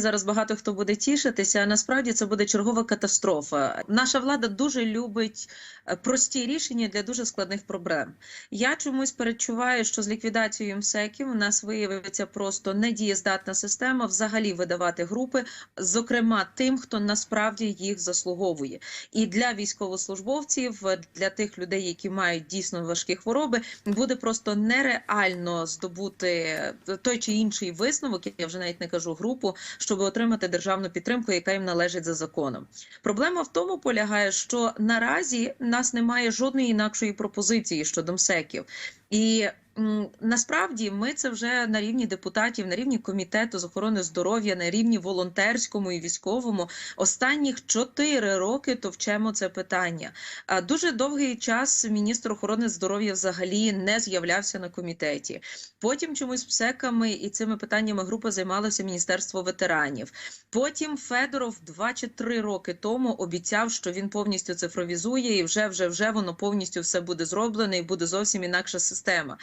Зараз багато хто буде тішитися. а Насправді це буде чергова катастрофа. Наша влада дуже любить е, прості рішення для дуже складних проблем. Я чомусь перечуваю, що з ліквідацією МСЕКів у нас виявиться просто недієздатна система взагалі видавати групи, зокрема тим, хто насправді їх заслуговує. І для військовослужбовців, е, для тих людей, які мають дійсно важкі хвороби, буде просто нереально здобути е, той чи інший висновок. Я вже навіть не кажу групу, щоб отримати державну підтримку, яка їм належить за законом. Проблема в тому полягає, що наразі нас немає жодної інакшої пропозиції щодо МСЕКів. І насправді ми це вже на рівні депутатів, на рівні комітету з охорони здоров'я, на рівні волонтерському і військовому останніх чотири роки товчемо це питання. Дуже довгий час міністр охорони здоров'я взагалі не з'являвся на комітеті. Потім чомусь псеками і цими питаннями група займалася Міністерство ветеранів. Потім Федоров два чи три роки тому обіцяв, що він повністю цифровізує, і вже вже вже воно повністю все буде зроблено, і буде зовсім інакша система.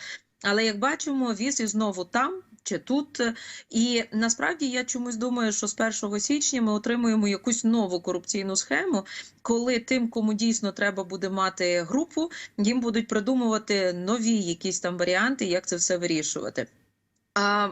Але як бачимо, віз і знову там чи тут. І насправді я чомусь думаю, що з 1 січня ми отримуємо якусь нову корупційну схему, коли тим, кому дійсно треба буде мати групу, їм будуть придумувати нові якісь там варіанти, як це все вирішувати. А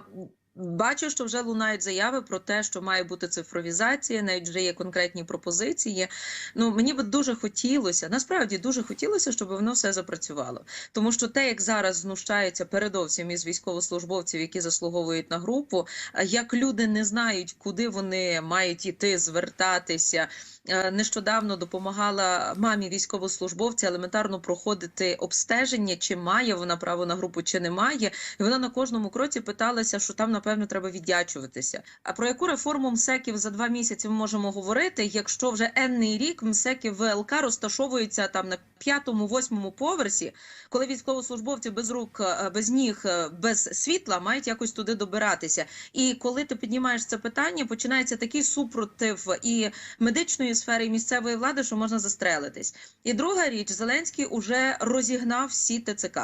Бачу, що вже лунають заяви про те, що має бути цифровізація, навіть вже є конкретні пропозиції. Ну мені би дуже хотілося, насправді дуже хотілося, щоб воно все запрацювало. Тому що те, як зараз знущаються передовсім із військовослужбовців, які заслуговують на групу, як люди не знають, куди вони мають іти, звертатися. Е, Нещодавно допомагала мамі військовослужбовця елементарно проходити обстеження, чи має вона право на групу, чи не має. І вона на кожному кроці питалася, що там напевно треба віддячуватися. А про яку реформу МСЕКів за два місяці ми можемо говорити, якщо вже енний рік МСЕКи ВЛК розташовуються там на п'ятому, восьмому поверсі, коли військовослужбовці без рук, е, без ніг, е, без світла мають якось туди добиратися. І коли ти піднімаєш це питання, починається такий супротив і медичної сфери, і місцевої влади, що можна застрелитись. І друга річ, Зеленський уже розігнав всі ТЦК.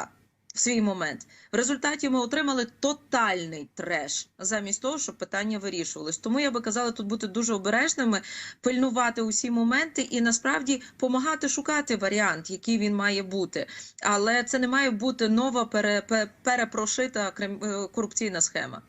В свій момент в результаті ми отримали тотальний треш замість того, щоб питання вирішувалось. Тому я би казала тут бути дуже обережними, пильнувати усі моменти і насправді допомагати шукати варіант, який він має бути. Але це не має бути нова пере, пе- перепрошита е, корупційна схема.